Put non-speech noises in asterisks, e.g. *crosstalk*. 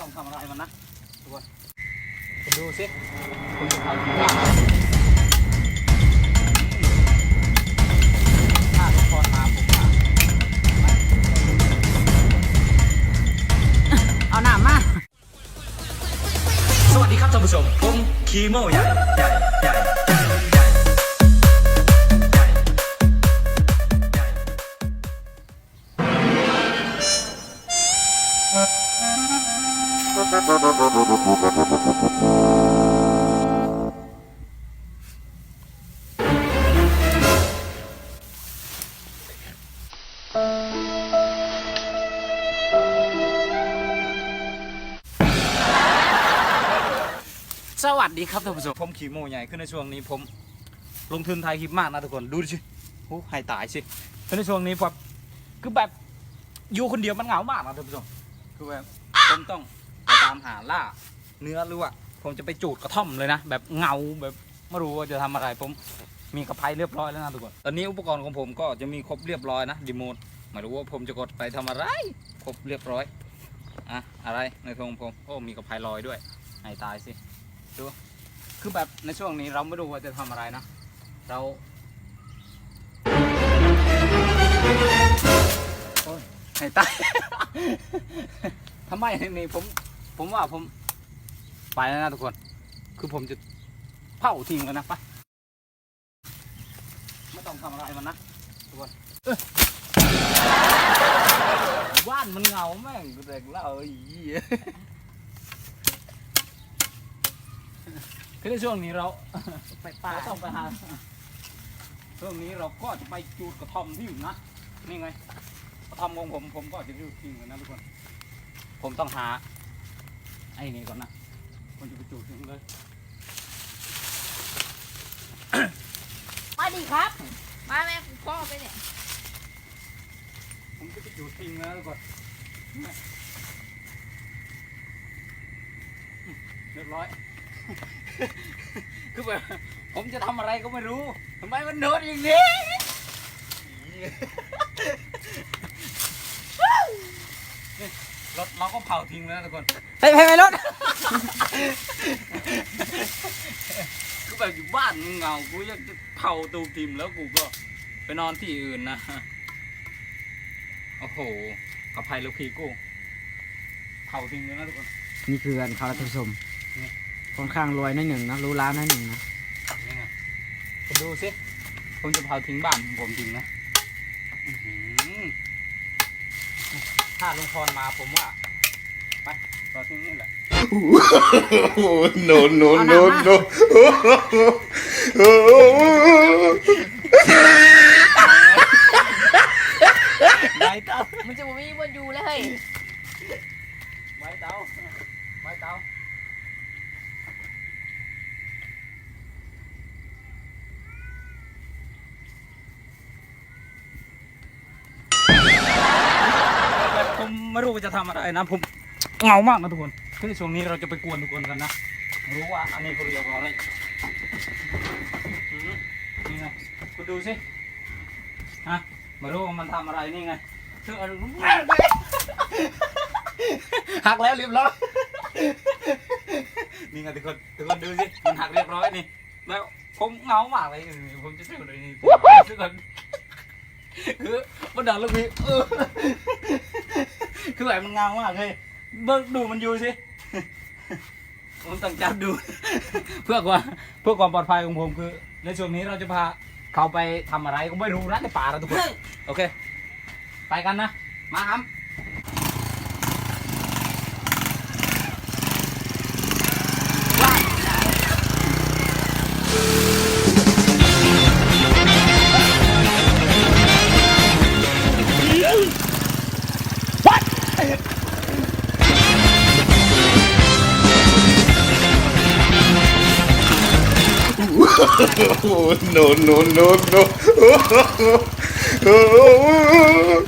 ต้องทำอะไรมันนะทุกคนคุณดูสิคุณจะทำยังไงถ้าทุกคนมาผมมาเอาหนามมา สวัสดีครับท่านผู้ชม ผมคีโมใหญ่ใหญ่ใหญ่ สวัสดีครับท่านผู้ชมผมขี่โมใหญ่ขึ้นในช่วงนี้ผมลงทุนถ่ายคลิปมากนะทุกคนดูดิโอ้ให้ตายสิขึ้นในช่วงนี้แบบคือแบบอยู่คนเดียวมันเหงามากนะท่านผู้ชมคือแบบผมต้องามหาล่า เนื้อหรือว่าผมจะไปจูดกระท่อมเลยนะ แบบเงาแบบไม่รู้ว่าจะทำอะไรผมมีกระไพเรียบร้อยแล้วนะทุกคนตอนนี้อุปกรณ์ของผมก็จะมีครบเรียบร้อยนะดีโมดไม่รู้ว่าผมจะกดไปทำอะไร ครบเรียบร้อยอะอะไรในทงผมโอ้มีกระไพลอยด้วยให้ตายสิคือแบบในช่วงนี้เราไม่รู้ว่าจะทำอะไรนะ เราโอ้ยให้ตายทำไมนี่ผม ผมว่าผมไปแล้วนะทุกคน คือผมจะเผาทิ้งแล้วนะไปไม่ต้องทำอะไรมันนะทุกคนเอ้ยบ้านมันเหงาแม่งกูเด็กแล้วไอ้เหี้ยคือในช่วงนี้เราไปป่าเราต้องไปหาช่วงนี้เราก็จะไปจูดกระท่อมที่อยู่นะนี่ไงกระท่อมของผมผมก็จะจูดทิ้งเลยนะทุกคน ผมต้องหาไอ้นี่ก่อนนะผมจะไปจูดทิ้งเลยมาดีครับ มาแม่พ่อไปเนี่ยผมจะไปจูดทิ้งนะทุกคนนี่เรียบร้อย คือแบบผมจะทำอะไรก็ไม่รู้ทำไมมันโดนอย่างนี้นี่รถเรา ก็เผาทิ้งแล้วนะทุกคนไปไปไปรถกูแบบอยู่บ้านมึงเหงากูอยากจะเผาตูทิมแล้วกูก็ไปนอนที่อื่นนะโอ้โหกับภัยลูกพี่กูเผาทิ้งเลยนะทุกคนนี่คือกันเขาท่านผู้ชมนี่ค่อนข้างรวยหนิดหนึ่งนะรู้ร้านหนิดหนึ่งนะนี่ไงคุณดูสิผมจะเผาทิ้งบ้านของผมจริงนะอื้อหือถ้าลุงพรมาผมว่า ไปต่อทิ้งนี่แหละ Oh, no, no, no, no. ไม้เตามันจะบ่มีบนอยู่เลยเฮ้ยไม้เตาไม้เตาแบบผมไม่รู้ว่าจะทำอะไรนะผม เงามากนะทุกคนคือช่วงนี้เราจะไปกวนทุกคนกันนะ รู้ว่าอันนี้เขาเรียกว่าอะไรนี่ไงคุณดูสิฮะไม่รู้ว่ามันทำอะไรนี่ไงคืออันหักแล้วเรียบร้อยนี่ไงทุกคนทุกคนดูสิมันหักเรียบร้อยนี่แล้วผมเงามากเลยผมจะซื้อเลยนี่ทุกคนคือมันดังลูกพี่เออคือแบบมันเงามากเลย เบิกดูมันอยู่สิ ผมต้องจับดู เพื่อความเพื่อความปลอดภัยของผมคือ ในช่วงนี้เราจะพาเขาไปทำอะไรก็ไม่รู้นะในป่านะทุกคน โอเค ไปกันนะ มาครับ *laughs* Oh, no, no, no, no. *laughs*